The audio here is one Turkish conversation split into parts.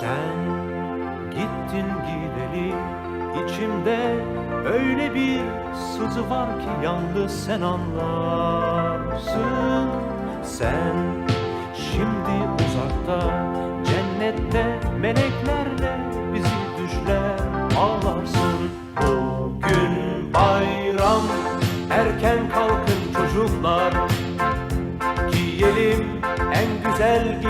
Sen gittin gideli içimde öyle bir sızı var ki yalnız sen anlarsın. Sen şimdi uzakta cennette meleklerle bizi düşler ağlarsın. Bugün bayram erken kalkın çocuklar. Giyelim en güzel giysileri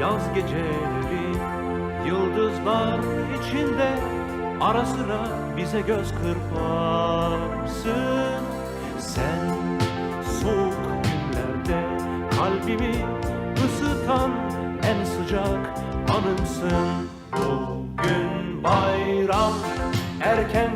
yaz geceleri yıldızlar içinde Ara sıra bize göz kırparsın. Sen soğuk günlerde kalbimi ısıtan en sıcak anımsın. Bugün bayram erken